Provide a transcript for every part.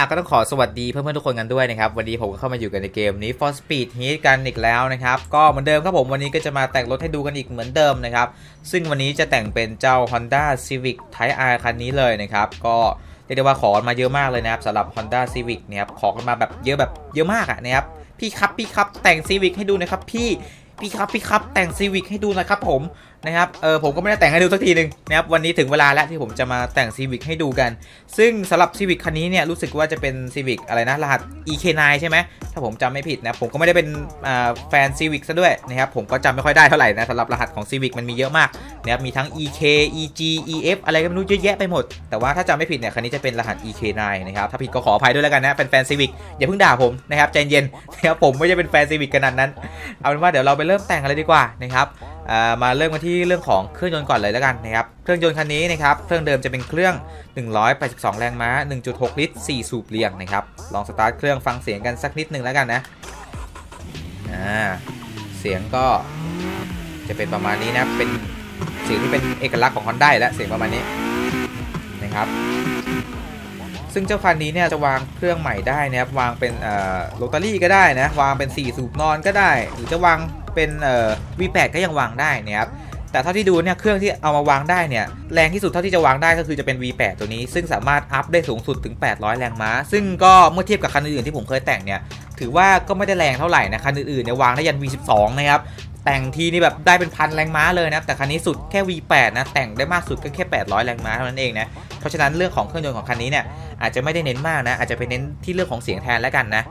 อะก็ต้องขอสวัสดีเพื่อนๆทุกคนกันด้วยนะครับ วันนี้ผมก็เข้ามาอยู่กันในเกมนี้ For Speed Heat กันอีกแล้วนะครับ ก็เหมือนเดิมครับผมวันนี้ก็จะมาแต่งรถให้ดูกันอีกเหมือนเดิมนะครับ ซึ่งวันนี้จะแต่งเป็นเจ้า Honda Civic Type R คันนี้เลยนะครับ ก็เรียกได้ว่าขอมาเยอะมากเลยนะครับสำหรับ Honda Civic เนี่ยครับขอกันมาแบบเยอะแบบเยอะมากอะนะครับพี่ครับพี่ครับแต่ง Civic ให้ดูนะครับพี่พี่ครับพี่ครับแต่ง Civic ให้ดูนะครับผม นะครับ เออผมก็ไม่ได้แต่งให้ดูสักทีหนึ่งนะครับ วันนี้ถึงเวลาแล้วที่ผมจะมาแต่ง Civic ให้ดูกัน ซึ่งสำหรับ Civic คันนี้เนี่ยรู้สึกว่าจะเป็น Civic อะไรนะ รหัส EK9 ใช่ไหม ถ้าผมจำไม่ผิดนะ ผมก็ไม่ได้เป็นแฟน Civic ซะด้วยนะครับ ผมก็จำไม่ค่อยได้เท่าไหร่นะสำหรับรหัสของ Civic มันมีเยอะมากนะครับ มีทั้ง EK EG EF อะไรก็ไม่รู้เยอะแยะไปหมด แต่ว่าถ้าจำไม่ผิดเนี่ยคันนี้จะเป็นรหัส EK9 นะครับ ถ้าผิดก็ขออภัยด้วยแล้วกันนะเป็นแฟน Civic อย่าเพิ่งด่าผมนะครับใจเย็นนะครับผมไม่ใช่เป็นแฟน Civic ขนาดนั้น เอาเป็นว่าเดี๋ยวเราไปเริ่มแต่งกันเลยดีกว่านะครับมาเริ่มกันที่เรื่องของเครื่องยนต์ก่อนเลยแล้วกันนะครับ เครื่องยนต์คันนี้นะครับ เครื่องเดิมจะเป็นเครื่อง 182 แรงม้า 1.6 ลิตร 4 สูบเรียงนะครับ ลองสตาร์ทเครื่องฟังเสียงกันสักนิดหนึ่งแล้วกันนะ อ่า เสียงก็จะเป็นประมาณนี้นะ เป็นเสียงที่เป็นเอกลักษณ์ของ Honda อยู่และเสียงประมาณนี้นะครับ ซึ่งเจ้าคันนี้เนี่ยจะวางเครื่องใหม่ได้นะครับ วางเป็นเอ่อโรตารี่ก็ได้นะ วางเป็น 4 สูบนอนก็ได้ หรือจะวาง เป็นเอ่อ V8 ก็ยังวางได้นะครับแต่เท่าที่ดูเนี่ยเครื่องที่เอามาวางได้เนี่ยแรงที่สุดเท่าที่จะวางได้ก็คือจะเป็น V8 ตัวนี้ ซึ่งสามารถอัพได้สูงสุดถึง 800 แรงม้า ซึ่งก็เมื่อเทียบกับคันอื่นๆที่ผมเคยแต่งเนี่ยถือว่าก็ไม่ได้แรงเท่าไหร่นะคันอื่นๆเนี่ยวางได้ยัน V12 นะครับ แต่งทีนี่แบบได้เป็นพันแรงม้าเลยนะแต่คันนี้สุดแค่ V8 นะแต่งได้มากสุดก็แค่ 800 แรงม้าเท่านั้นเองนะเพราะฉะนั้นเรื่องของเครื่องยนต์ของคันนี้เนี่ยอาจจะไม่ได้เน้นมากนะอาจจะไปเน้นที่เรื่องของเสียงแทนแล้วกันนะ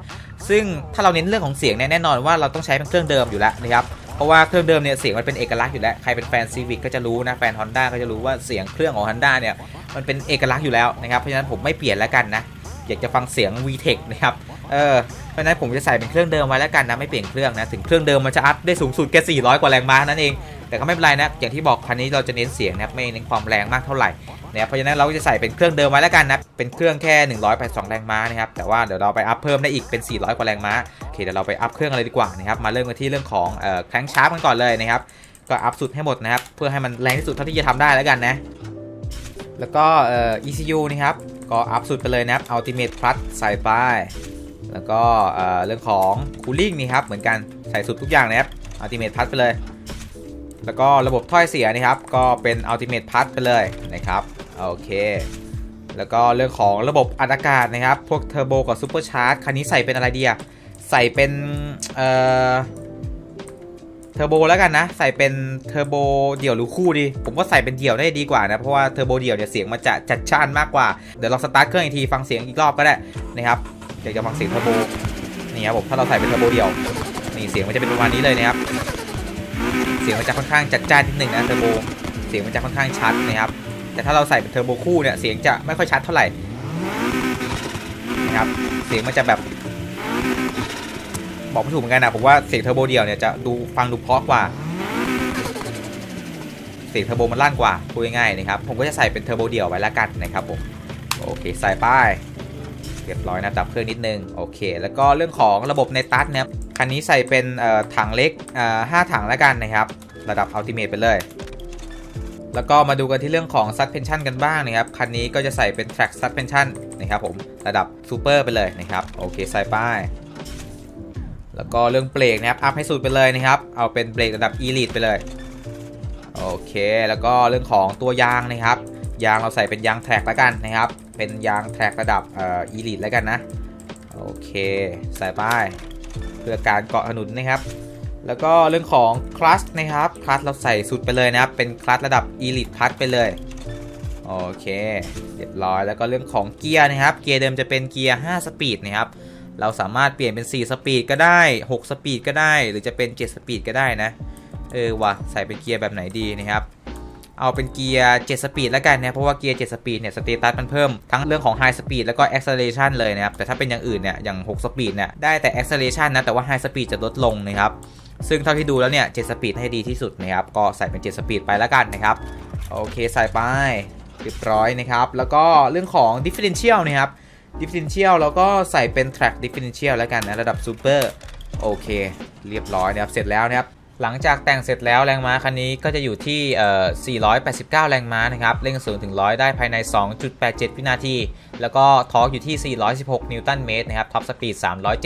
ซึ่งถ้าเราเน้นเรื่องของเสียงเนี่ยแน่นอนว่าเราต้องใช้เป็นเครื่องเดิมอยู่แล้วนะครับเพราะว่าเครื่องเดิมเนี่ยเสียงมันเป็นเอกลักษณ์อยู่แล้วใครเป็นแฟน Civic ก็จะรู้นะแฟน Honda ก็จะรู้ว่าเสียงเครื่องของ Honda เนี่ยมันเป็นเอกลักษณ์อยู่แล้วนะครับเพราะฉะนั้นผมไม่เปลี่ยนแล้วกันนะอยากจะฟังเสียง VTEC นะครับ เออเพราะนั้นผมจะใส่เป็นเครื่องเดิมไว้แล้วกันนะไม่เปลี่ยนเครื่องนะถึงเครื่องเดิมมันจะอัพได้สูงสุดแค่400 กว่าแรงม้านั่นเองแต่ก็ไม่เป็นไรนะอย่างที่บอกคันนี้เราจะเน้นเสียงนะครับไม่เน้นความแรงมากเท่าไหร่นะเพราะฉะนั้นเราก็จะใส่เป็นเครื่องเดิมไว้แล้วกันนะเป็นเครื่องแค่ 182 แรงม้านะครับแต่ว่าเดี๋ยวเราไปอัพเพิ่มได้อีกเป็น 400 กว่าแรงม้าโอเคเดี๋ยวเราไปอัพเครื่องอะไรดีกว่านะครับมาเริ่มกันที่เรื่องของเอ่อแครงชาร์ปกันก่อนเลยนะครับก็อัพสุดให้หมดนะครับเพื่อให้มันแรงที่สุดเท่าที่จะทำได้แล้วกันนะแล้วก็เอ่อ ECU นะครับก็อัพสุดไปเลยนะครับ Ultimate Plus ใส่ไป แล้วก็เเรื่องของ Cooling นี่ครับเหมือนกันใส่สุดทุกอย่างนะครับ Ultimate Plus ไปเลย แล้วก็ระบบถ้อยเสียนะครับ ก็เป็น Ultimate Plus ไปเลยนะครับโอเค แล้วก็เรื่องของระบบอัดอากาศนะครับ พวกเทอร์โบกับซูเปอร์ชาร์จคันนี้ใส่เป็นอะไรดีอะใส่เป็นเอ่อเทอร์โบแล้วกันนะ ใส่เป็นเทอร์โบเดี่ยวหรือคู่ดี ผมก็ใส่เป็นเดี่ยวได้ดีกว่านะ เพราะว่าเทอร์โบเดี่ยวเนี่ยเสียงมันจะจัดจ้านมากกว่า เดี๋ยวเราสตาร์ทเครื่องอีกทีฟังเสียงอีกรอบก็ได้นะครับ อยากจะฟังเสียงเทอร์โบนี่ครับผมถ้าเราใส่เป็นเทอร์โบเดี่ยวนี่เสียงมันจะเป็นประมาณนี้เลยนะครับ เสียงมันจะค่อนข้างจัดจ้านนิดหนึ่งนะเทอร์โบเสียงมันจะค่อนข้างชัดนะครับแต่ถ้าเราใส่เป็นเทอร์โบคู่เนี่ยเสียงจะไม่ค่อยชัดเท่าไหร่นะครับเสียงมันจะแบบบอกไม่ถูกเหมือนกันนะผมว่าเสียงเทอร์โบเดียวเนี่ยจะดูฟังดูเพราะกว่า เสียงเทอร์โบมันลั่นกว่าพูดง่ายๆนะครับผมก็จะใส่เป็นเทอร์โบเดียวไว้ล้วกันนะครับผมโอเคใส่ป้าย เรียบร้อยนะดับเครื่องนิดนึงโอเค แล้วก็เรื่องของระบบในตัสเนี่ยคันนี้ใส่เป็นถังเล็กเอ่อห้าถังแล้วกันนะครับ ระดับอัลติเมทไปเลย แล้วก็มาดูกันที่เรื่องของ suspension กันบ้างนะครับ คันนี้ก็จะใส่เป็น track suspension นะครับผมระดับ super ไปเลยนะครับโอเคใส่ป้ายแล้วก็เรื่องเบรกนะครับอัพให้สุดไปเลยนะครับ เอาเป็นเบรกระดับ elite ไปเลย โอเค แล้วก็เรื่องของตัวยางนะครับ ยางเราใส่เป็นยางแทร็กแล้วกันนะครับ เป็นยางแทร็กระดับเอ่อ elite แล้วกันนะ โอเคใส่ป้ายเพื่อการเกาะถนนนะครับ แล้วก็เรื่องของคลัตช์นะครับคลัตช์เราใส่สุดไปเลยนะครับ เป็นคลัตช์ระดับ Elite คลัตช์ไปเลยโอเคเรียบร้อยแล้วก็เรื่องของเกียร์นะครับ เกียร์เดิมจะเป็นเกียร์ 5 สปีดนะครับ เราสามารถเปลี่ยนเป็น 4 สปีดก็ได้ 6 สปีดก็ได้ หรือจะเป็น 7 สปีดก็ได้นะ เออว่ะใส่เป็นเกียร์แบบไหนดีนะครับ เอาเป็นเกียร์7สปีดแล้วกันนะเพราะว่าเกียร์7สปีดเนี่ยสเตตัสมันเพิ่มทั้งเรื่องของ High Speed แล้วก็ Acceleration เลยนะครับแต่ถ้าเป็นอย่างอื่นเนี่ยอย่าง6สปีดเนี่ยได้แต่ Acceleration นะแต่ว่า High Speed จะลดลงนะครับซึ่งเท่าที่ดูแล้วเนี่ย7สปีดให้ดีที่สุดนะครับก็ใส่เป็น7สปีดไปแล้วกันนะครับโอเคใส่ไปเรียบร้อยนะครับแล้วก็เรื่องของ Differential นะครับ Differential เราก็ใส่เป็น Track Differential แล้วกันนะระดับ Super โอเค เรียบร้อยนะครับเสร็จแล้วนะครับ หลังจากแต่งเสร็จแล้วแรงม้าคันนี้ก็จะอยู่ที่ 489 แรงม้านะครับ เร่งศูนย์ถึงร้อยได้ภายใน 2.87 วินาที แล้วก็ทอร์กอยู่ที่ 416 นิวตันเมตรนะครับ ท็อปสปีด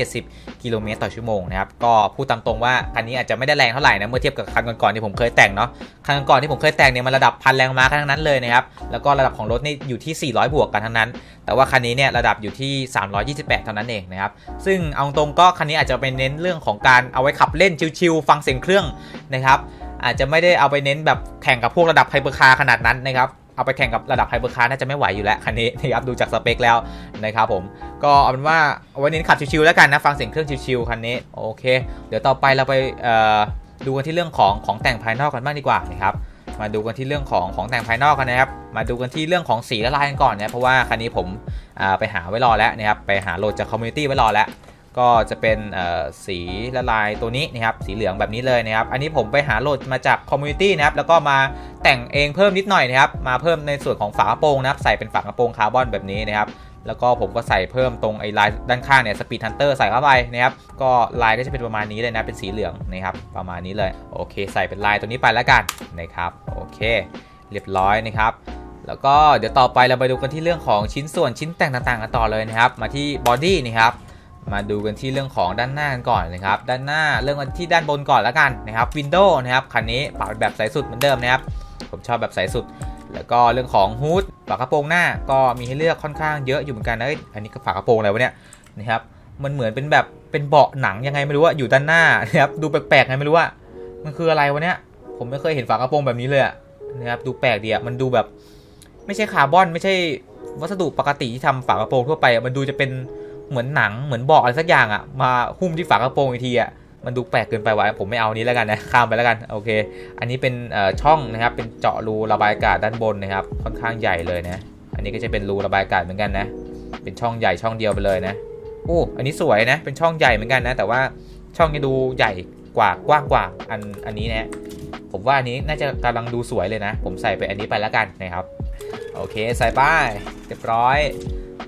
370 กิโลเมตรต่อชั่วโมงนะครับ ก็พูดตามตรงว่า คันนี้อาจจะไม่ได้แรงเท่าไหร่นะ เมื่อเทียบกับคันก่อนๆที่ผมเคยแต่งเนาะ คันก่อนๆที่ผมเคยแต่งเนี่ยมันระดับพันแรงม้ากันทั้งนั้นเลยนะครับ แล้วก็ระดับของรถนี่อยู่ที่ 400 บวกกันทั้งนั้นแต่ว่าคันนี้เนี่ยระดับอยู่ที่ 328 เท่านั้นเองนะครับ ซึ่งเอาตรงก็คันนี้อาจจะไปเน้นเรื่องของการเอาไว้ขับเล่นชิวๆฟังเสียงเครื่องนะครับ อาจจะไม่ได้เอาไปเน้นแบบแข่งกับพวกระดับไฮเปอร์คาร์ขนาดนั้นนะครับเอาไปแข่งกับระดับไฮเปอร์คาร์น่าจะไม่ไหวอยู่แล้วคันนี้นะครับดูจากสเปคแล้วนะครับผมก็เอาเป็นว่าเอาไว้เน้นขับชิวๆแล้วกันนะฟังเสียงเครื่องชิวๆคันนี้โอเค เดี๋ยวต่อไปเราไปดูกันที่เรื่องของของแต่งภายนอกกันบ้างดีกว่านะครับ มาดูกันที่เรื่องของของแต่งภายนอกกันนะครับ มาดูกันที่เรื่องของสีและลายกันก่อนนะเพราะว่าคันนี้ผมไปหาไว้รอแล้วนะครับ ไปหาโหลดจากคอมมูนิตี้ไว้รอแล้ว ก็จะเป็นสีละลายตัวนี้นะครับ สีเหลืองแบบนี้เลยนะครับ อันนี้ผมไปหาโหลดมาจากคอมมูนิตี้นะครับ แล้วก็มาแต่งเองเพิ่มนิดหน่อยนะครับ มาเพิ่มในส่วนของฝากระโปรงนะครับ ใส่เป็นฝากระโปรงคาร์บอนแบบนี้นะครับ แล้วก็ผมก็ใส่เพิ่มตรงไอ้ลายด้านข้างเนี่ยสปีดฮันเตอร์ใส่เข้าไปนะครับก็ลายก็จะเป็นประมาณนี้เลยนะเป็นสีเหลืองนะครับประมาณนี้เลยโอเค ใส่เป็นลายตัวนี้ไปแล้วกันนะครับโอเค เรียบร้อยนะครับแล้วก็เดี๋ยวต่อไปเราไปดูกันที่เรื่องของชิ้นส่วนชิ้นแต่งต่างๆกันต่อเลยนะครับ มาที่บอดี้นี่ครับมาดูกันที่เรื่องของด้านหน้ากันก่อนนะครับ ด้านหน้าเรื่องกันที่ด้านบนก่อนแล้วกันนะครับวินโดว์นะครับคันนี้ปรับแบบใสสุดเหมือนเดิมนะครับ ผมชอบแบบใสสุด แล้วก็เรื่องของฮูดฝากระโปรงหน้าก็มีให้เลือกค่อนข้างเยอะอยู่เหมือนกันนะเอ้ยอันนี้ก็ฝากระโปรงอะไรวะเนี่ยนะครับมันเหมือนเป็นแบบเป็นเบาะหนังยังไงไม่รู้ว่าอยู่ด้านหน้านะครับดูแปลกๆไงไม่รู้ว่ามันคืออะไรวะเนี่ยผมไม่เคยเห็นฝากระโปรงแบบนี้เลยนะครับดูแปลกดีอะมันดูแบบไม่ใช่คาร์บอนไม่ใช่วัสดุปกติที่ทำฝากระโปรงทั่วไปมันดูจะเป็นเหมือนหนังเหมือนเบาะอะไรสักอย่างอะมาหุ้มที่ฝากระโปรงอีกทีอะ มันดูแปลกเกินไปวะผมไม่เอานี้แล้วกันนะข้ามไปแล้วกันโอเค อันนี้เป็นช่องนะครับเป็นเจาะรูระบายอากาศด้านบนนะครับ ค่อนข้างใหญ่เลยนะ อันนี้ก็จะเป็นรูระบายอากาศเหมือนกันนะ เป็นช่องใหญ่ช่องเดียวไปเลยนะโอ้อันนี้สวยนะ เป็นช่องใหญ่เหมือนกันนะ แต่ว่าช่องนี้ดูใหญ่กว่ากว้างกว่าอันอันนี้นะผมว่าอันนี้น่าจะกำลังดูสวยเลยนะ ผมใส่ไปอันนี้ไปแล้วกันนะครับ โอเคใส่ป้ายเรียบร้อย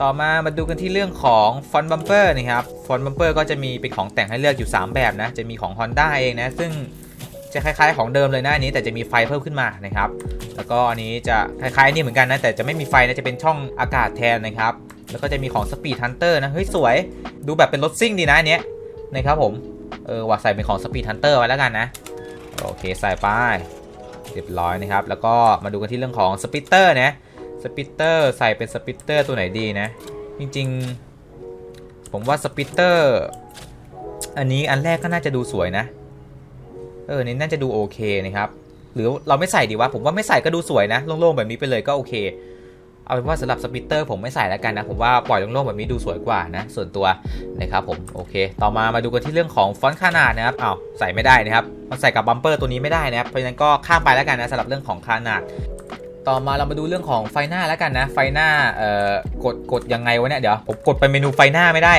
ต่อมามาดูกันที่เรื่องของฟอนต์บัมเปอร์นะครับฟอนต์บัมเปอร์ก็จะมีเป็นของแต่งให้เลือกอยู่ 3 แบบนะจะมีของ Honda เองนะซึ่งจะคล้ายๆ ของเดิมเลยนะอันนี้แต่จะมีไฟเพิ่มขึ้นมานะครับ แล้วก็อันนี้จะคล้ายๆนี่เหมือนกันนะแต่จะไม่มีไฟนะจะเป็นช่องอากาศแทนนะครับ แล้วก็จะมีของ Speed Hunter นะเฮ้ยสวยดูแบบเป็นรถซิ่งดีนะอันเนี้ยนะครับผมเออว่าใส่เป็นของ Speed Hunter ไว้แล้วกันนะโอเคใส่ไปเรียบร้อยนะครับ แล้วก็มาดูกันที่เรื่องของสปิเตอร์นะ สปิตเตอร์ใส่เป็นสปิตเตอร์ตัวไหนดีนะ จริงๆ ผมว่าสปิตเตอร์อันนี้อันแรกก็น่าจะดูสวยนะ เออนี่น่าจะดูโอเคนะครับ หรือเราไม่ใส่ดีวะผมว่าไม่ใส่ก็ดูสวยนะโล่งๆแบบนี้ไปเลยก็โอเค เอาเป็นว่าสำหรับสปิตเตอร์ผมไม่ใส่แล้วกันนะ ผมว่าปล่อยโล่งๆแบบนี้ดูสวยกว่านะ ส่วนตัวนะครับผมโอเค ต่อมามาดูกันที่เรื่องของฟอนต์ขนาดนะครับอ้าวใส่ไม่ได้นะครับ มันใส่กับบัมเปอร์ตัวนี้ไม่ได้นะครับเพราะฉะนั้นก็ข้ามไปแล้วกันนะสำหรับเรื่องของขนาด ต่อมาเรามาดูเรื่องของไฟหน้าแล้วกันนะ ไฟหน้าเอ่อกดกดยังไงวะเนี่ยเดี๋ยวผมกดไปเมนูไฟหน้าไม่ได้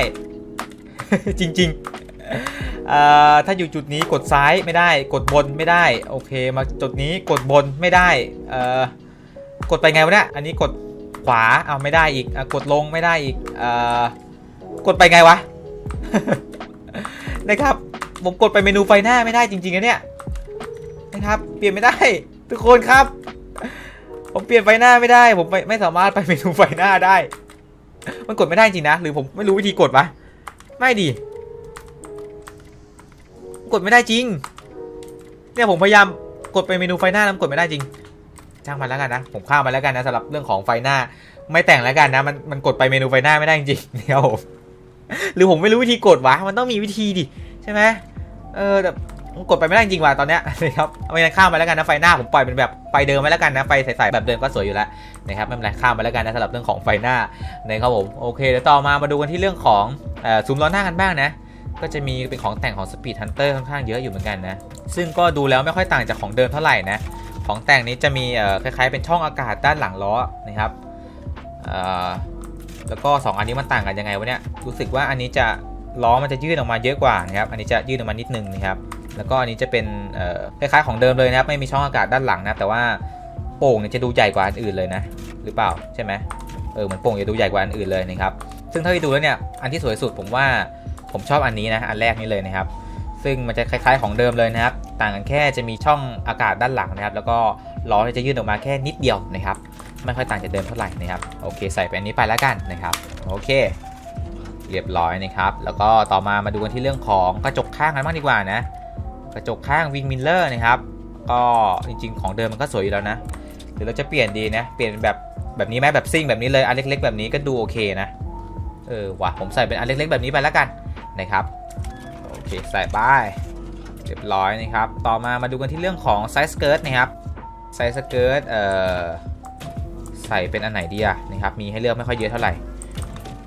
จริงๆเอ่อถ้าอยู่จุดนี้กดซ้ายไม่ได้ กดบนไม่ได้โอเคมาจุดนี้กดบนไม่ได้เอ่อกดไปไงวะเนี่ยอันนี้กดขวาเอาไม่ได้อีกอกดลงไม่ได้อีกเอ่อกดไปไงวะนะครับผมกดไปเมนูไฟหน้าไม่ได้จริงๆนะเนี่ยนะครับ เปลี่ยนไม่ได้ ทุกคนครับ ผมเปลี่ยนไฟหน้าไม่ได้ ผมไม่ไม่สามารถไปเมนูไฟหน้าได้ มันกดไม่ได้จริงนะ หรือผมไม่รู้วิธีกดปะไม่ดี กดไม่ได้จริง เนี่ยผมพยายามกดไปเมนูไฟหน้าแล้วมันกดไม่ได้จริงจ้างมันแล้วกันนะ ผมข้ามมาแล้วกันนะสำหรับเรื่องของไฟหน้า ไม่แต่งแล้วกันนะ มันมันกดไปเมนูไฟหน้าไม่ได้จริงเดี๋ยผมหรือผมไม่รู้วิธีกดวะ มันต้องมีวิธีดิใช่ไหมเออแต่ กดไปไม่ได้จริงว่ะตอนเนี้ยนะครับเอาไปข้ามไปแล้วกันนะไฟหน้าผมปล่อยเป็นแบบไฟเดิมไว้แล้วกันนะไฟใสๆแบบเดิมก็สวยอยู่แล้วนะครับไม่เป็นไรข้ามไปแล้วกันนะสำหรับเรื่องของไฟหน้านะครับผมโอเคเดี๋ยวต่อมามาดูกันที่เรื่องของอซูมล้อหน้ากันบ้างนะก็จะมีเป็นของแต่งของ Speed Hunter ค่อนข้างเยอะอยู่เหมือนกันนะ ซึ่งก็ดูแล้วไม่ค่อยต่างจากของเดิมเท่าไหร่นะ ของแต่งนี้จะมีคล้ายๆเป็นช่องอากาศด้านหลังล้อนะครับแล้วก็สองอันนี้มันต่างกันยังไงวะเนี่ย รู้สึกว่าอันนี้จะล้อมันจะยืดออกมาเยอะกว่านะครับ อันนี้จะยืดออกมานิดนึงนะครับ แล้วก็อันนี้จะเป็นคล้ายๆของเดิมเลยนะครับไม่มีช่องอากาศด้านหลังนะแต่ว่าโป่งเนี่ยจะดูใหญ่กว่าอันอื่นเลยนะ หรือเปล่าใช่ไหมเออเหมือนโป่งจะดูใหญ่กว่าอันอื่นเลยนะครับซึ่งเท่าที่ดูแล้วเนี่ยอันที่สวยสุดผมว่าผมชอบอันนี้นะอันแรกนี้เลยนะครับ ซึ่งมันจะคล้ายๆของเดิมเลยนะครับ ต่างกันแค่จะมีช่องอากาศด้านหลังนะครับ แล้วก็ล้อจะยื่นออกมาแค่นิดเดียวนะครับไม่ค่อยต่างจากเดิมเท่าไหร่นะครับโอเคใส่ไปอันนี้ไปแล้วกันนะครับโอเค เรียบร้อยนะครับ แล้วก็ต่อมามาดูกันที่เรื่องของกระจกข้างกันบ้างดีกว่านะ กระจกข้างวิงมิลเลอร์นะครับ ก็จริงๆ ของเดิมมันก็สวยอยู่แล้วนะ หรือเราจะเปลี่ยนดีนะ เปลี่ยนแบบแบบนี้ไหมแบบซิ่งแบบนี้เลยอันเล็ก ๆ แบบนี้ก็ดูโอเคนะ เออว่ะผมใส่เป็นอันเล็ก ๆ แบบนี้ไปแล้วกันนะครับ โอเคใส่ไปเรียบร้อยนะครับ ต่อมามาดูกันที่เรื่องของไซส์สเกิร์ตนะครับ ไซส์สเกิร์ตเอ่อใส่เป็นอันไหนดีอะนะครับ มีให้เลือกไม่ค่อยเยอะเท่าไหร่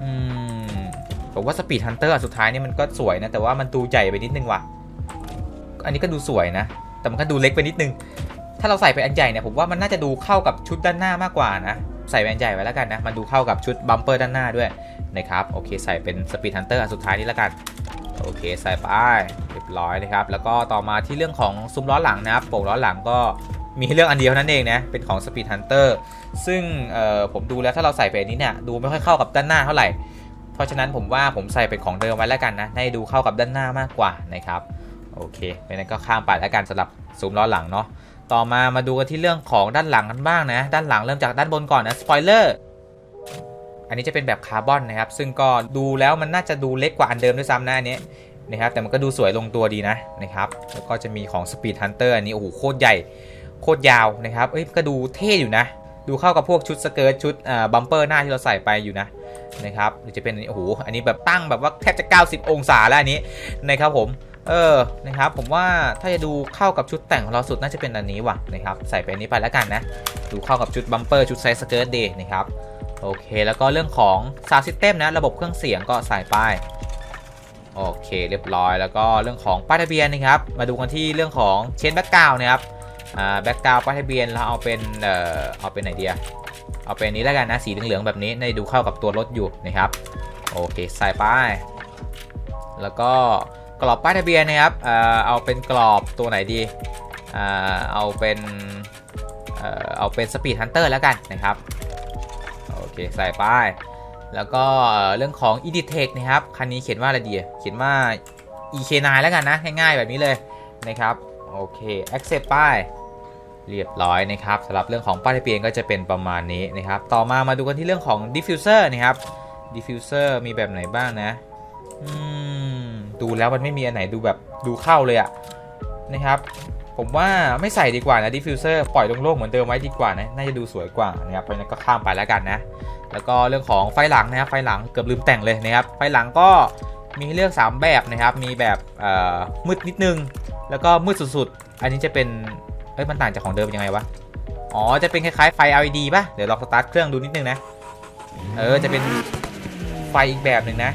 อืมผมว่าสปีดฮันเตอร์สุดท้ายนี่มันก็สวยนะ แต่ว่ามันดูใหญ่ไปนิดนึงว่ะ อันนี้ก็ดูสวยนะ แต่มันก็ดูเล็กไปนิดนึง ถ้าเราใส่เป็นอันใหญ่เนี่ยผมว่ามันน่าจะดูเข้ากับชุดด้านหน้ามากกว่านะ ใส่เป็นอันใหญ่ไว้แล้วกันนะ มันดูเข้ากับชุดบัมเปอร์ด้านหน้าด้วยนะครับ โอเค ใส่เป็นสปีดฮันเตอร์อันสุดท้ายนี้แล้วกัน โอเค ใส่ไปเรียบร้อยนะครับ แล้วก็ต่อมาที่เรื่องของซุ้มล้อหลังนะครับโป่งล้อหลังก็มีให้เลือกอันเดียวนั้นเองนะ เป็นของ Speed Hunter ซึ่งเอ่อผมดูแล้วถ้าเราใส่ไปอันนี้เนี่ยดูไม่ค่อยเข้ากับด้านหน้าเท่าไหร่ เพราะฉะนั้นผมว่าผมใส่เป็นของเดิมไว้แล้วกันนะ ให้ดูเข้ากับด้านหน้ามากกว่านะครับ โอเคไม่นั้นก็ข้ามไปแล้วกันสำหรับซุ้มล้อหลังเนาะต่อมามาดูกันที่เรื่องของด้านหลังกันบ้างนะ ด้านหลังเริ่มจากด้านบนก่อนนะสปอยเลอร์อันนี้จะเป็นแบบคาร์บอนนะครับ ซึ่งก็ดูแล้วมันน่าจะดูเล็กกว่าอันเดิมด้วยซ้ำนะอันนี้นะครับ แต่มันก็ดูสวยลงตัวดีนะนะครับ แล้วก็จะมีของ Speed Hunter อันนี้โอ้โหโคตรใหญ่ โคตรยาวนะครับ เอ้ยก็ดูเท่อยู่นะ ดูเข้ากับพวกชุดสเกิร์ตชุดอ่บัมเปอร์หน้าที่เราใส่ไปอยู่นะนะครับหรือจะเป็นโอ้โหอันนี้แบบตั้งแบบว่าแทบจะ 90 องศาแล้วอันนี้นะครับผม เออ นะครับ ผมว่าถ้าจะดูเข้ากับชุดแต่งของเราสุดน่าจะเป็นอันนี้ว่ะนะครับ ใส่ไปอันนี้ไปแล้วกันนะ ดูเข้ากับชุดบัมเปอร์ชุดไซส์สเกิร์ตดีนะครับ โอเค แล้วก็เรื่องของ Sound System นะ ระบบเครื่องเสียงก็ใส่ไป โอเค เรียบร้อย แล้วก็เรื่องของป้ายทะเบียนนะครับ มาดูกันที่เรื่องของเชนแบ็กกราวนะครับ อ่า แบ็กกราวป้ายทะเบียนเราเอาเป็น เอ่อ เอาเป็นไหนเดีอะเอาเป็นนี้แล้วกันนะ สีเหลืองๆแบบนี้ในดูเข้ากับตัวรถอยู่นะครับ โอเค ใส่ป้ายแล้วก็ กรอบป้ายทะเบียนนะครับเอาเป็นกรอบตัวไหนดีเอาเป็นเอาเป็นสปีดฮันเตอร์แล้วกันนะครับโอเคใส่ป้ายแล้วก็เรื่องของ e d i t e c h นะครับคันนี้เขียนว่าอะไรดีเขียนว่า EK9 แล้วกันนะง่ายๆแบบนี้เลยนะครับโอเค accept ป้ายเรียบร้อยนะครับสำหรับเรื่องของป้ายทะเบียนก็จะเป็นประมาณนี้นะครับต่อมามาดูกันที่เรื่องของ diffuser นะครับ diffuser มีแบบไหนบ้างนะอืม ดูแล้วมันไม่มีอันไหนดูแบบดูเข้าเลยอะนะครับ ผมว่าไม่ใส่ดีกว่านะ diffuser ปล่อยโล่งๆเหมือนเดิมไว้ดีกว่านะน่าจะดูสวยกว่านะครับเพราะนั้นก็ข้ามไปแล้วกันนะ แล้วก็เรื่องของไฟหลังนะครับไฟหลังเกือบลืมแต่งเลยนะครับไฟหลังก็มีให้เลือก 3 แบบนะครับ มีแบบมืดนิดนึง แล้วก็มืดสุดๆ อันนี้จะเป็น เอ้ย มันต่างจากของเดิมยังไงวะ อ๋อ จะเป็นคล้ายๆ ไฟ LED ป่ะ เดี๋ยวลองสตาร์ทเครื่องดูนิดนึงนะ เออ จะเป็นไฟอีกแบบหนึ่งนะ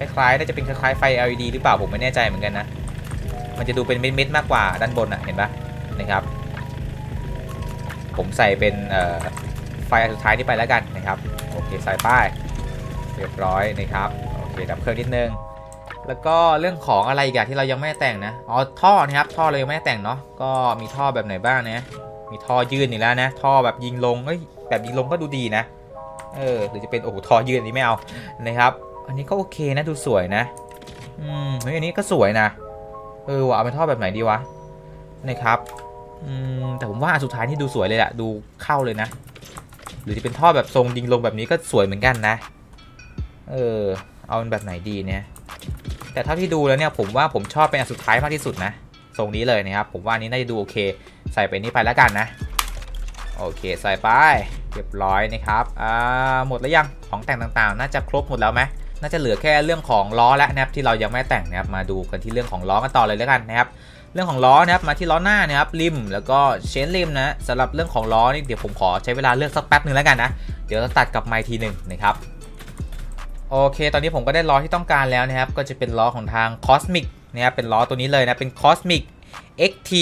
คล้ายๆน่าจะเป็นคล้ายๆไฟ LED หรือเปล่าผมไม่แน่ใจเหมือนกันนะ มันจะดูเป็นเม็ดๆมากกว่าด้านบนอะเห็นปะนะครับ ผมใส่เป็นเอ่อไฟอันสุดท้ายนี้ไปแล้วกันนะครับโอเคใส่ป้ายเรียบร้อยนะครับโอเคดับเครื่องนิดนึงแล้วก็เรื่องของอะไรอีกอะที่เรายังไม่แต่งนะอ๋อท่อนะครับท่อเรายังไม่แต่งเนาะก็มีท่อแบบไหนบ้างนะมีท่อยืดอีกแล้วนะ ท่อแบบยิงลงเอ้ยแบบยิงลงก็ดูดีนะเออหรือจะเป็นโอ้โหท่อยืดนนี้ไม่เอานะครับ อันนี้ก็โอเคนะดูสวยนะ อืมเฮ้ยอันนี้ก็สวยนะ เออว่าเอาเป็นท่อแบบไหนดีวะนะครับ อืมแต่ผมว่าอันสุดท้ายนี่ดูสวยเลยอะดูเข้าเลยนะ หรือจะเป็นท่อแบบทรงยิงลงแบบนี้ก็สวยเหมือนกันนะ เออ เอาเป็นแบบไหนดีเนี่ย แต่เท่าที่ดูแล้วเนี่ยผมว่าผมชอบเป็นอันสุดท้ายมากที่สุดนะทรงนี้เลยนะครับ ผมว่านนี้น่าจะดูโอเค ใส่ไปนี้ไปแล้วกันนะ โอเคใส่ไปเรียบร้อยนะครับ อ่า หมดแล้วยัง ของแต่งต่างๆ น่าจะครบหมดแล้วไหม น่าจะเหลือแค่เรื่องของล้อและนะครับที่เรายังไม่แต่งนะครับมาดูกันที่เรื่องของล้อกันต่อเลยแล้วกันนะครับเรื่องของล้อนะครับมาที่ล้อหน้านะครับริม แล้วก็เชนริมนะสำหรับเรื่องของล้อนี่เดี๋ยวผมขอใช้เวลาเลือกสักแป๊บหนึ่งแล้วกันนะเดี๋ยวจะตัดกลับไมค์ทีหนึ่งนะครับโอเค ตอนนี้ผมก็ได้ล้อที่ต้องการแล้วนะครับ ก็จะเป็นล้อของทาง Cosmic นะครับเป็นล้อตัวนี้เลยนะ เป็น Cosmic XT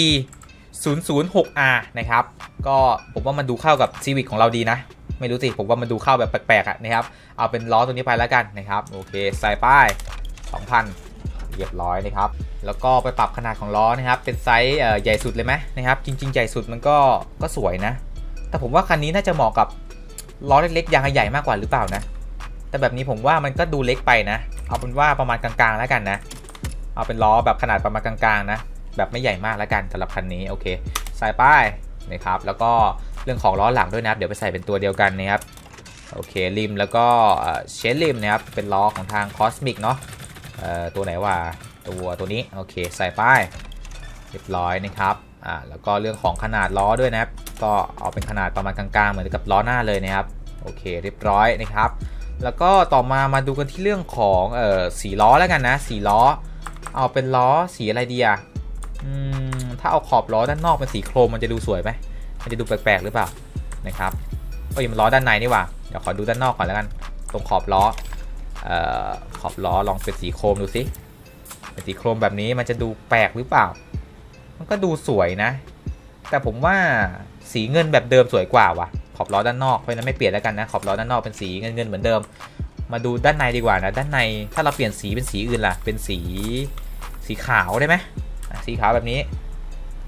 006R นะครับ ก็ผมว่ามันดูเข้ากับ Civic ของเราดีนะ ไม่รู้สิ ผมว่ามันดูเข้าแบบแปลกๆอะนะครับ เอาเป็นล้อตัวนี้ไปแล้วกันนะครับ โอเค ใส่ป้าย 2,000 เรียบร้อยนะครับ แล้วก็ไปปรับขนาดของล้อนะครับ เป็นไซส์ใหญ่สุดเลยไหมนะครับ จริง ๆ ใหญ่สุดมันก็ ก็สวยนะ แต่ผมว่าคันนี้น่าจะเหมาะกับล้อเล็กๆ ยางใหญ่มากกว่าหรือเปล่านะ แต่แบบนี้ผมว่ามันก็ดูเล็กไปนะ เอาเป็นว่าประมาณกลางๆแล้วกันนะ เอาเป็นล้อแบบขนาดประมาณกลางๆนะ แบบไม่ใหญ่มากแล้วกันสำหรับคันนี้ โอเค ใส่ป้ายนะครับ แล้วก็ เรื่องของล้อหลังด้วยนะครับเดี๋ยวไปใส่เป็นตัวเดียวกันนะครับโอเคริมแล้วก็เชนริมนะครับเป็นล้อของทางคอสมิกเนาะตัวไหนว่าตัวตัวนี้โอเคใส่ป้ายเรียบร้อยนะครับอ่าแล้วก็เรื่องของขนาดล้อด้วยนะครับก็เอาเป็นขนาดประมาณกลางๆเหมือนกับล้อหน้าเลยนะครับโอเคเรียบร้อยนะครับ แล้วก็ต่อมามาดูกันที่เรื่องของเอ่อสีล้อแล้วกันนะสีล้อ เอาเป็นล้อสีอะไรดีอะอืมถ้าเอาขอบล้อด้านนอกเป็นสีโครมมันจะดูสวยไหม มันจะดูแปลกๆหรือเปล่านะครับเอ้ยมันล้อด้านในนี่ว่าเดี๋ยวขอดูด้านนอกก่อนแล้วกัน ตรงขอบล้อออขอบล้อลองเป็นสีโครมดูสิเป็นสีโครมแบบนี้มันจะดูแปลกหรือเปล่า มันก็ดูสวยนะ แต่ผมว่าสีเงินแบบเดิมสวยกว่าว่ะ ขอบล้อด้านนอกเพราะนั้นไม่เปลี่ยนแล้วกันนะ ขอบล้อด้านนอกเป็นสีเงินเงินเหมือนเดิม มาดูด้านในดีกว่านะ ด้านในถ้าเราเปลี่ยนสีเป็นสีอื่นล่ะ เป็นสีสีขาวได้ไหมสีขาวแบบนี้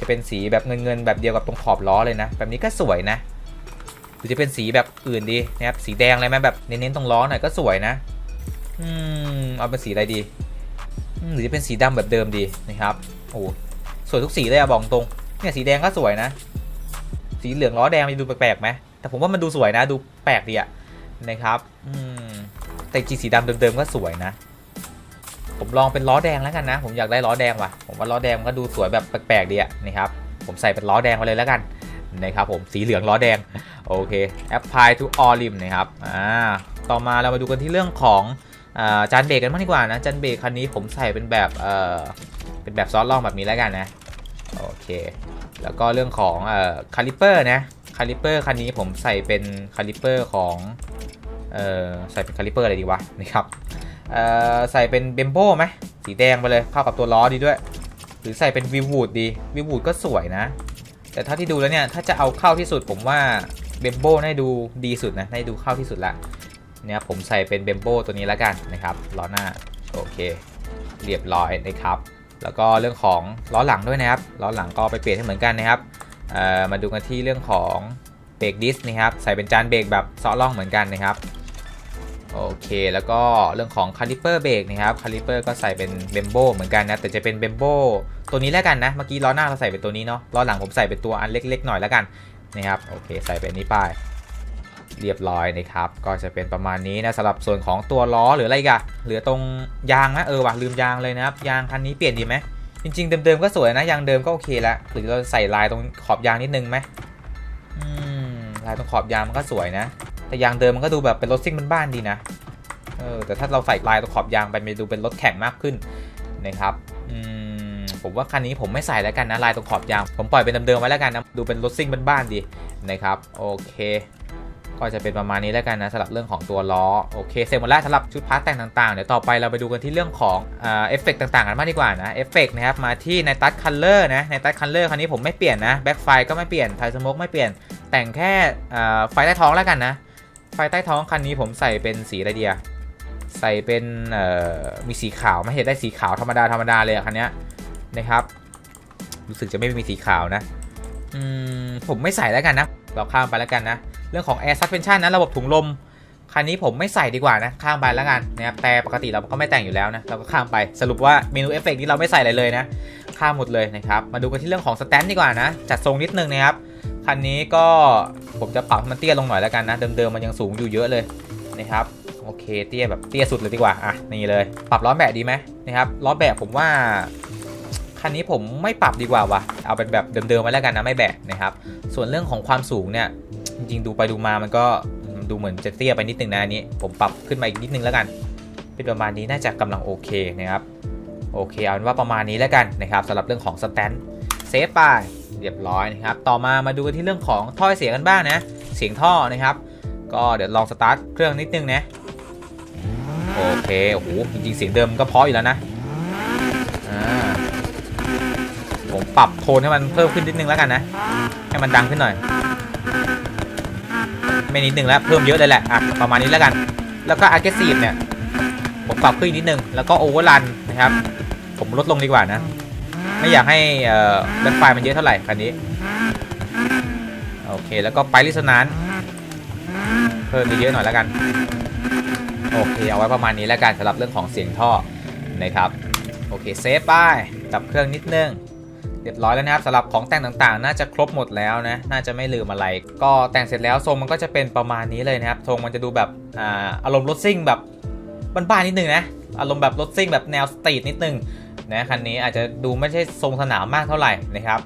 จะเป็นสีแบบเงินๆแบบเดียวกับตรงขอบล้อเลยนะ แบบนี้ก็สวยนะหรือจะเป็นสีแบบอื่นดีนะครับสีแดงอะไรไหมแบบเน้นๆตรงล้อหน่อยก็สวยนะอืมเอาเป็นสีอะไรดีหรือจะเป็นสีดำแบบเดิมดีนะครับโอ้สวยทุกสีเลยอะบอกตรงเนี่ยสีแดงก็สวยนะ สีเหลืองล้อแดงมันดูแปลกๆไหมแต่ผมว่ามันดูสวยนะ ดูแปลกดีอะนะครับอืมแต่จริงสีดำเดิมๆก็สวยนะ ผมลองเป็นล้อแดงแล้วกันนะ ผมอยากได้ล้อแดงว่ะ ผมว่าล้อแดงมันก็ดูสวยแบบแปลกๆดีอะนะครับ ผมใส่เป็นล้อแดงไปเลยแล้วกันนะครับผมสีเหลืองล้อแดง โอเค apply to all rim นะครับอ่าต่อมาเรามาดูกันที่เรื่องของอจานเบรกกันบ้างดีกว่านะจานเบรกคันนี้ผมใส่เป็นแบบเออเป็นแบบซอสล่องแบบนี้แล้วกันนะโอเค แล้วก็เรื่องของเอ่อคาลิเปอร์นะคาลิเปอร์คันนี้ผมใส่เป็นคาลิเปอร์ของเอ่อใส่เป็นคาลิเปอร์อะไรดีวะนะครับ ใส่เป็นเบมโบไหมสีแดงไปเลยเข้ากับตัวล้อดีด้วย หรือใส่เป็นวิวูดดีวิวูดก็สวยนะ แต่เท่าที่ดูแล้วเนี่ย ถ้าจะเอาเข้าที่สุดผมว่าเบมโบน่าดูดีสุดนะน่าดูเข้าที่สุดละเนี่ยผมใส่เป็นเบมโบตัวนี้แล้วกันนะครับล้อหน้าโอเค เรียบร้อยนะครับ แล้วก็เรื่องของล้อหลังด้วยนะครับล้อหลังก็ไปเปลี่ยนให้เหมือนกันนะครับมาดูกันที่เรื่องของเบรกดิสนะครับใส่เป็นจานเบรกแบบเซาะล่องเหมือนกันนะครับ โอเค แล้วก็เรื่องของคาลิเปอร์เบรกนะครับคาลิเปอร์ก็ใส่เป็นเบมโบเหมือนกันนะ แต่จะเป็นเบมโบตัวนี้แล้วกันนะ เมื่อกี้ล้อหน้าเราใส่เป็นตัวนี้เนาะล้อหลังผมใส่เป็นตัวอันเล็ก ๆ หน่อยแล้วกันนะครับโอเค ใส่เป็นนี้ไปเรียบร้อยนะครับ ก็จะเป็นประมาณนี้นะสำหรับส่วนของตัวล้อหรืออะไรกันเหลือตรงยางนะเออว่ะลืมยางเลยนะครับยางคันนี้เปลี่ยนดีไหมจริงๆเดิมๆก็สวยนะยางเดิมก็โอเคแล้วหรือเราใส่ลายตรงขอบยางนิดนึงไหมลายตรงขอบยางมันก็สวยนะ แต่ยางเดิมมันก็ดูแบบเป็นรถซิ่งบ้านๆดีนะเออแต่ถ้าเราใส่ลายตรงขอบยางไปมันดูเป็นรถแข่งมากขึ้นนะครับอืมผมว่าคันนี้ผมไม่ใส่แล้วกันนะลายตรงขอบยางผมปล่อยเป็นเดิมๆไว้แล้วกันนะดูเป็นรถซิ่งบ้านๆดีนะครับโอเคก็จะเป็นประมาณนี้แล้วกันนะสำหรับเรื่องของตัวล้อโอเคเสร็จหมดแล้วสำหรับชุดพาร์ทแต่งต่างๆเดี๋ยวต่อไปเราไปดูกันที่เรื่องของเอฟเฟกต่างๆกันมากดีกว่านะเอฟเฟกนะครับมาที่ในตัดคัลเลอร์นะในตัดคัลเลอร์คันนี้ผมไม่เปลี่ยนนะแบ็คไฟก็ไม่เปลี่ยนไทสโมกไม่เปลี่ยนแต่งแค่ไฟใต้ท้องแล้วกันนะ ไฟใต้ท้องคันนี้ผมใส่เป็นสีอะไรเดียใส่เป็นมีสีขาวไม่เห็นได้สีขาวธรรมดาธรรมดาเลยคันนี้นะครับ รู้สึกจะไม่มีสีขาวนะอผมไม่ใส่แล้วกันนะ เราข้ามไปแล้วกันนะ เรื่องของ Air Suspension นะระบบถุงลมคันนี้ผมไม่ใส่ดีกว่านะ ข้ามไปแล้วกันนะครับแต่ปกติเราก็ไม่แต่งอยู่แล้วนะเราก็ข้ามไปสรุปว่าเมนูเอฟเฟกนี้เราไม่ใส่อะไรเลยนะ ข้ามหมดเลยนะครับ มาดูกันที่เรื่องของสแตนดีกว่านะ จัดทรงนิดนึงนะครับ คันนี้ก็ผมจะปรับให้มันเตี้ยลงหน่อยแล้วกันนะ เดิมๆมันยังสูงอยู่เยอะเลยนะครับโอเคเตี้ยแบบเตี้ยสุดเลยดีกว่าอะนี่เลย ปรับล้อแบะดีไหมนะครับล้อแบะผมว่าคันนี้ผมไม่ปรับดีกว่าวะเอาเป็นแบบเดิมๆไว้แล้วกันนะไม่แบะนะครับ ส่วนเรื่องของความสูงเนี่ยจริงๆดูไปดูมามันก็ดูเหมือนจะเตี้ยไปนิดนึงนะอันนี้ ผมปรับขึ้นมาอีกนิดนึงแล้วกัน เป็นประมาณนี้น่าจะกำลังโอเคนะครับโอเคเอาเป็นว่าประมาณนี้แล้วกันนะครับสำหรับเรื่องของสแตน เซฟไปเรียบร้อยนะครับ ต่อมามาดูกันที่เรื่องของท่อเสียงกันบ้างนะ เสียงท่อนะครับ ก็เดี๋ยวลองสตาร์ทเครื่องนิดนึงนะ โอเค โอ้โห จริงๆ เสียงเดิมก็เพาะอยู่แล้วนะ ผมปรับโทนให้มันเพิ่มขึ้นนิดนึงแล้วกันนะ ให้มันดังขึ้นหน่อย ไม่นิดนึงแล้ว เพิ่มเยอะเลยแหละ อะ ประมาณนี้แล้วกัน แล้วก็ aggressive เนี่ย ผมปรับขึ้นนิดนึง แล้วก็ overrun นะครับ ผมลดลงดีกว่านะ ไม่อยากให้เอ่อแบ็คไฟมันเยอะเท่าไหร่คันนี้ โอเค แล้วก็ไปลิสนานเพิ่มเยอะหน่อยแล้วกัน โอเค เอาไว้ประมาณนี้แล้วกันสำหรับเรื่องของเสียงท่อนะครับ โอเคเซฟไปดับเครื่องนิดนึงเรียบร้อยแล้วนะครับสำหรับของแต่งต่างๆ น่าจะครบหมดแล้วนะ น่าจะไม่ลืมอะไร ก็แต่งเสร็จแล้วทรงมันก็จะเป็นประมาณนี้เลยนะครับ ทรงมันจะดูแบบอ่าอารมณ์รถซิ่งแบบบ้านๆนิดนึงนะ อารมณ์แบบรถซิ่งแบบแนวสตรีทนิดนึง นะคันนี้อาจจะดูไม่ใช่ทรงสนามมากเท่าไหร่นะครับ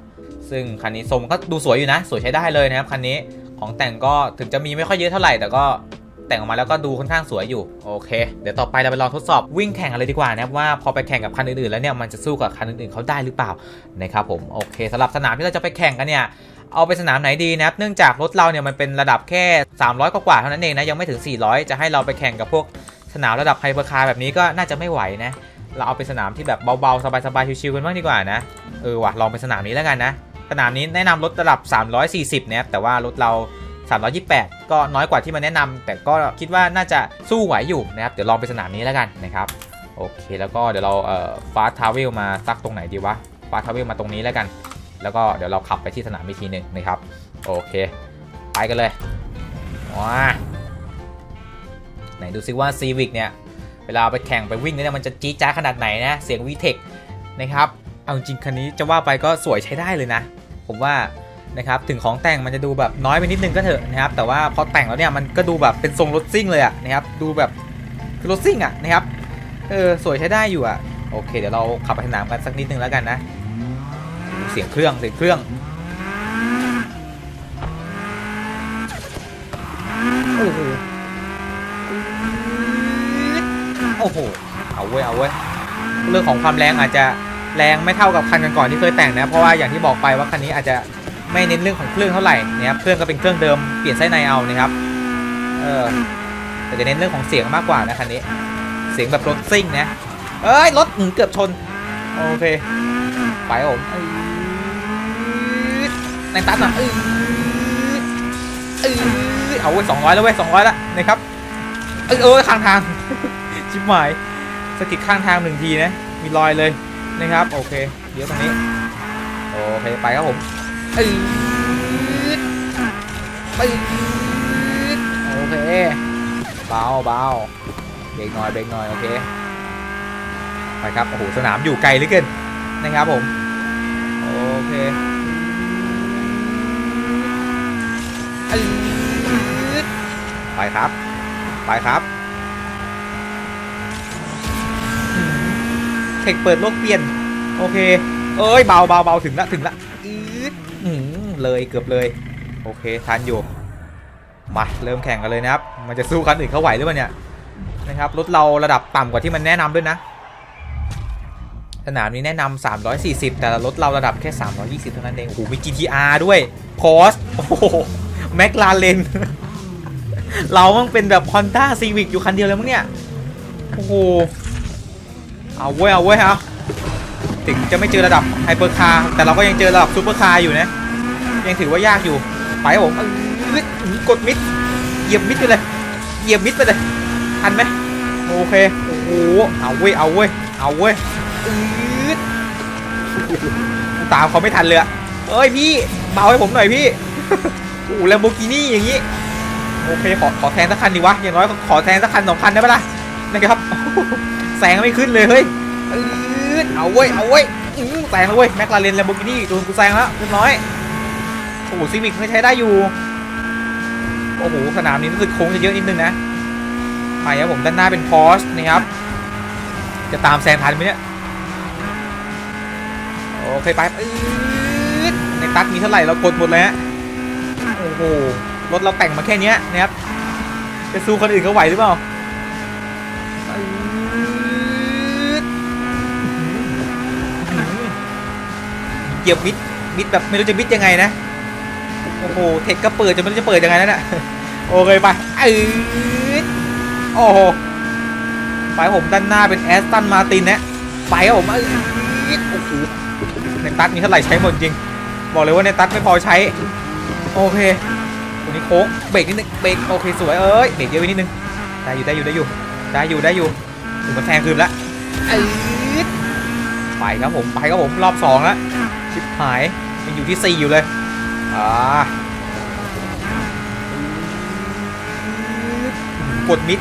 ซึ่งคันนี้ทรงก็ดูสวยอยู่นะ สวยใช้ได้เลยนะครับคันนี้ของแต่งก็ถึงจะมีไม่ค่อยเยอะเท่าไหร่ แต่ก็แต่งออกมาแล้วก็ดูค่อนข้างสวยอยู่โอเค เดี๋ยวต่อไปเราไปลองทดสอบวิ่งแข่งกันเลยดีกว่านะว่าพอไปแข่งกับคันอื่นๆแล้วเนี่ยมันจะสู้กับคันอื่นๆเขาได้หรือเปล่านะครับผมโอเคสำหรับสนามที่เราจะไปแข่งกันเนี่ยเอาไปสนามไหนดีนะครับเนื่องจากรถเราเนี่ยมันเป็นระดับแค่ 300 กว่าเท่านั้นเองนะยังไม่ถึง 400 จะให้เราไปแข่งกับพวกสนามระดับไฮเปอร์คาร์แบบนี้ก็น่าจะไม่ไหวนะ เราเอาไปสนามที่แบบเบาๆ สบายๆ ชิวๆกันบ้างดีกว่านะ เออว่ะ ลองไปสนามนี้แล้วกันนะ สนามนี้แนะนำรถระดับ 340นะครับแต่ว่ารถเรา 328 ก็น้อยกว่าที่มันแนะนำแต่ก็คิดว่าน่าจะสู้ไหวอยู่นะครับ เดี๋ยวลองไปสนามนี้แล้วกันนะครับ โอเค แล้วก็เดี๋ยวเราเอ่อฟาสทาวเวลมาสักตรงไหนดีวะ ฟาสทาวเวลมาตรงนี้แล้วกัน แล้วก็เดี๋ยวเราขับไปที่สนามอีกทีหนึ่งนะครับ โอเค ไปกันเลยว้าไหนดูซิว่า Civic เนี่ย เวลาไปแข่งไปวิ่งเนี่ยมันจะจี๊ดจ้าขนาดไหนนะเสียงวีเทคนะครับเอาจริงคันนี้จะว่าไปก็สวยใช้ได้เลยนะ ผมว่านะครับถึงของแต่งมันจะดูแบบน้อยไปนิดนึงก็เถอะนะครับแต่ว่าพอแต่งแล้วเนี่ยมันก็ดูแบบเป็นทรงรถซิ่งเลยอะนะครับดูแบบคือรถซิ่งอะนะครับเออสวยใช้ได้อยู่อะโอเคเดี๋ยวเราขับไปสนามกันสักนิดนึงแล้วกันนะ เสียงเครื่องเสียงเครื่องโอ้โห โอ้โห เอาเว้ย เอาเว้ย เรื่องของความแรงอาจจะแรงไม่เท่ากับคันก่อนๆที่เคยแต่งนะ เพราะว่าอย่างที่บอกไปว่าคันนี้อาจจะไม่เน้นเรื่องของเครื่องเท่าไหร่นะครับ เครื่องก็เป็นเครื่องเดิม เปลี่ยนไส้ในเอานะครับ เออแต่จะเน้นเรื่องของเสียงมากกว่านะคันนี้ เสียงแบบรถซิ่งนะ เอ้ย รถเกือบชน โอเค ไปผมอื้อในตัดหน่อยอื้ออเอาเว้สองร้อยแล้วเว้ยสองร้อยและนะครับ เออเออข้างทาง ชิบหมายสกิดข้างทางหนึ่งทีนะ มีรอยเลยนะครับโอเคเดี๋ยวตรงนี้โอเคไปครับผมอืดปืดโอเคเบาเบาเบรกหน่อยเบรกหน่อยโอเคไปครับโอ้โหสนามอยู่ไกลเหลือเกินนะครับผมโอเคไปครับ ไปครับ เทคเปิดโลกเปลี่ยน โอเค เอ้ยเบาเบาเบาถึงละถึงละอืดอืมเลยเกือบเลย โอเคทันอยู่ มาเริ่มแข่งกันเลยนะครับ มันจะสู้คันอื่นเขาไหวหรือเปล่าเนี่ยนะครับรถเราระดับต่ำกว่าที่มันแนะนำด้วยนะ สนามนี้แนะนำ340 แต่รถเราระดับแค่ 320 เท่านั้นเองโอ้โหมี GTR ด้วย p o s โอ้โหแม c ลาเรนเรามันเป็นแบบ Honda Civic อยู่คันเดียวเลยมั้งเนี่ย โอ้โห เอาเว้ยเอาเว้ยเอาถึงจะไม่เจอระดับไฮเปอร์คาร์แต่เราก็ยังเจอระดับซูเปอร์คาร์อยู่นะ ยังถือว่ายากอยู่ ไปครับผมกดมิดเหยียบมิดไปเลยเหยียบมิดไปเลยทันไหมโอเคโอ้โหเอาเว้ยเอาเว้ยเอาเว้ยอืดตามเขาไม่ทันเลยเอ้ยพี่เบาให้ผมหน่อยพี่โอ้โหแลมโบกินี่อย่างนี้โอเคขอขอแทนสักคันดีวะอย่างน้อยขอแทนสักคันสองคันได้ปะล่ะนะครับ แซงไม่ขึ้นเลยเฮ้ยอืดเอาเว้ยเอาเว้ยอื้อแซงแล้วเว้ยแมคลาเรนแลมโบกินี่โดนกูแซงแล้วเรียบร้อยโอ้โหซีวิกไม่ใช้ได้อยู่โอ้โหสนามนี้รู้สึกโค้งจะเยอะนิดนึงนะไปครับผมด้านหน้าเป็นพอสนะครับจะตามแซงทันไหมเนี่ยโอเคไปอืดในตักมีเท่าไหร่เรากดหมดเลยฮะโอ้โหรถเราแต่งมาแค่เนี้ยนะครับจะสู้คนอื่นเขาไหวหรือเปล่า เหยียบมิดมิดแบบไม่รู้จะมิดยังไงนะโอ้โหเทคก็เปิดจะไม่รู้จะเปิดยังไงนั่นแหละโอเคไปอืดโอ้โหไปผมด้านหน้าเป็นแอสตันมาตินนะไปครับผมอืดโอ้โหในตัดมีเท่าไหร่ใช้หมดจริง บอกเลยว่าในตัดไม่พอใช้ โอเคตัวนี้โค้งเบรกนิดนึงเบรกโอเคสวยเอ้ยเบรกเยอะไปนิดนึงได้อยู่ได้อยู่ได้อยู่ได้อยู่ได้อยู่ถึงมาแซงคืนละอืดไปครับผมไปครับผมรอบสองแล้ว ชิบหายยังอยู่ที่ 4 อยู่เลย อ่ากดมิด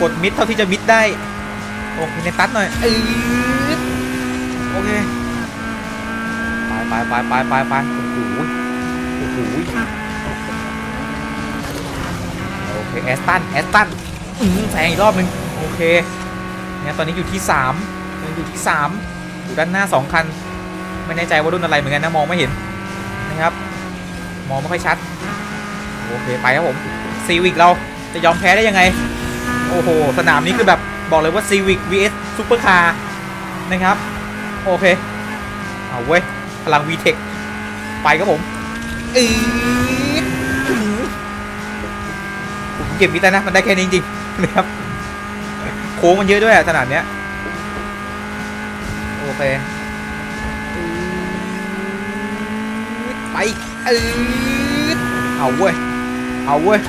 กดมิดเท่าที่จะมิดได้ โอเคในตัดหน่อยเออโอเค ไปไปไปไปไปไปโอ้โหโอ้โหโอเคแอสตันแอสตันอืมแซงอีกรอบหนึง โอเคเนี่ยตอนนี้อยู่ที่3ยังอยู่ที่3อยู่ด้านหน้า 2 คัน ไม่แน่ใจว่ารุ่นอะไรเหมือนกันนะมองไม่เห็นนะครับ มองไม่ค่อยชัดโอเคไปครับผมซีวิกเราจะยอมแพ้ได้ยังไง โอ้โห สนามนี้คือแบบบอกเลยว่า Civic vs Supercar นะครับ โอเค เอาเว้ย พลัง VTEC ไปครับผมอืผมเก็บมิตรนะ มันได้แค่นี้จริงๆนะครับ โค้งมันเยอะด้วยสนามเนี้ย โอเค ไปอืดเอาเว้ย เอาเว้ย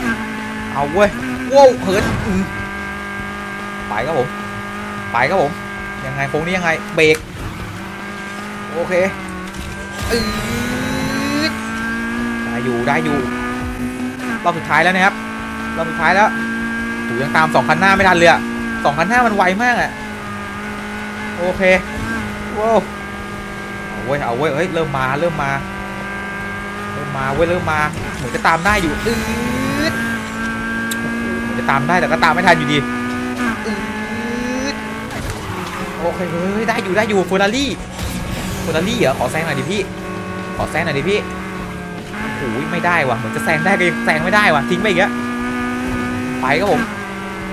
เอาเว้ยว้าวเหินไปครับผม ไปครับผม ยังไงโค้งนี้ยังไง เบรก โอเคอืดได้อยู่ ได้อยู่ รอบสุดท้ายแล้วนะครับ รอบสุดท้ายแล้วถูยังตามสองคันหน้าไม่ทันเลยอะสองคันหน้ามันไวมากอะโอเคว้าวเอาเว้ย เอาเว้ย เฮ้ย เริ่มมา เริ่มมา เริ่มมาเว้ยเริ่มมาเหมือนจะตามได้อยู่อืดเหมือนจะตามได้แต่ก็ตามไม่ทันอยู่ดีอืดโอเคเฮ้ยได้อยู่ได้อยู่เฟอร์รารี่เฟอร์รารี่เหรอขอแซงหน่อยดิพี่ขอแซงหน่อยดิพี่โอ้ยไม่ได้ว่ะเหมือนจะแซงได้ก็ยังแซงไม่ได้ว่ะทิ้งไปอีกแล้วไปครับผม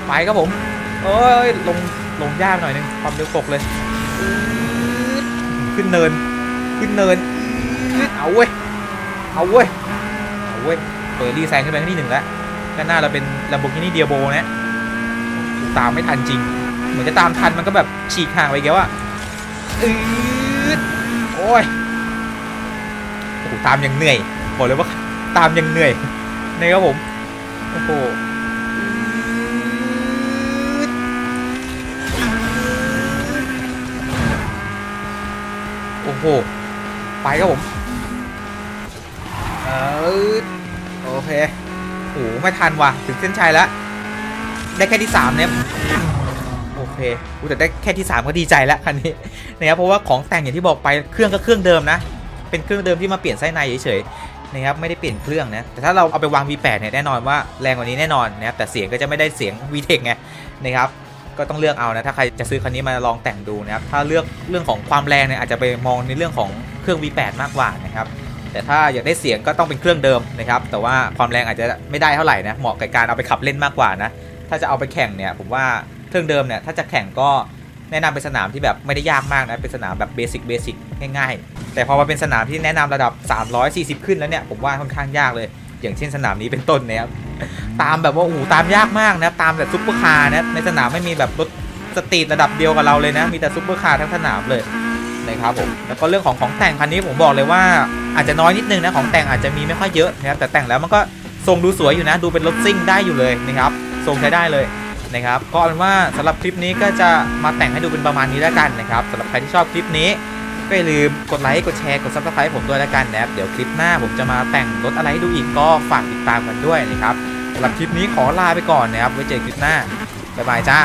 ไปครับผมเอ้ยลงลงยากหน่อยนึงความเร็วตกเลย ขึ้นเนิน ขึ้นเนิน เอาเว้ย เอาเว้ย เอาเว้ยเฟอร์รี่แซงขึ้นไปที่หนึ่งแล้วด้านหน้าเราเป็น Lamborghini Diablo นะตามไม่ทันจริง เหมือนจะตามทันมันก็แบบฉีกห่างไปอีกแล้วอะอืดโอ้ยโอ้โหตามยังเหนื่อย บอกเลยว่าตามยังเหนื่อยนะครับผม โอ้โหโอ้โห ไปครับผม เออโอเคโอ้โหไม่ทันว่ะ ถึงเส้นชัยแล้ว ได้แค่ที่ 3 เนี่ยโอเคกูแต่ได้แค่ที่ 3 ก็ดีใจแล้วคันนี้นะครับเพราะว่าของแต่งอย่างที่บอกไปเครื่องก็เครื่องเดิมนะ เป็นเครื่องเดิมที่มาเปลี่ยนไส้ในเฉยๆนะครับไม่ได้เปลี่ยนเครื่องนะแต่ถ้าเราเอาไปวาง V8 เนี่ยแน่นอนว่าแรงกว่านี้แน่นอนนะครับแต่เสียงก็จะไม่ได้เสียง VTEC ไงนะครับก็ต้องเลือกเอานะถ้าใครจะซื้อคันนี้มาลองแต่งดูนะครับถ้าเลือกเรื่องของความแรงเนี่ยอาจจะไปมองในเรื่องของเครื่อง V8 มากกว่านะครับ แต่ถ้าอยากได้เสียงก็ต้องเป็นเครื่องเดิมนะครับ แต่ว่าความแรงอาจจะไม่ได้เท่าไหร่นะ เหมาะกับการเอาไปขับเล่นมากกว่านะ ถ้าจะเอาไปแข่งเนี่ยผมว่าเครื่องเดิมเนี่ยถ้าจะแข่งก็แนะนำเป็นสนามที่แบบไม่ได้ยากมากนะ เป็นสนามแบบเบสิกเบสิกง่ายๆ แต่พอมาเป็นสนามที่แนะนำระดับ 340 ขึ้นแล้วเนี่ยผมว่าค่อนข้างยากเลย อย่างเช่นสนามนี้เป็นต้นนะครับ ตามแบบว่าโอ้โหตามยากมากนะตามแบบซุปเปอร์คาร์นะในสนามไม่มีแบบรถสตรีทระดับเดียวกับเราเลยนะ มีแต่ซุปเปอร์คาร์ทั้งสนามเลย นะครับผมแล้วก็เรื่องของของแต่งคันนี้ผมบอกเลยว่าอาจจะน้อยนิดนึงนะของแต่งอาจจะมีไม่ค่อยเยอะนะครับแต่แต่งแล้วมันก็ทรงดูสวยอยู่นะ ดูเป็นรถซิ่งได้อยู่เลยนะครับทรงใช้ได้เลยนะครับก็เป็นว่าสำหรับคลิปนี้ก็จะมาแต่งให้ดูเป็นประมาณนี้แล้วกันนะครับสำหรับใครที่ชอบคลิปนี้ก็อย่าลืมกดไลค์กดแชร์กดซับสไครต์ผมด้วยแล้วกันนะครับเดี๋ยวคลิปหน้าผมจะมาแต่งรถอะไรให้ดูอีกก็ฝากติดตามกันด้วยนะครับสำหรับคลิปนี้ขอลาไปก่อนนะครับไว้เจอคลิปหน้าบ๊ายบายจ้า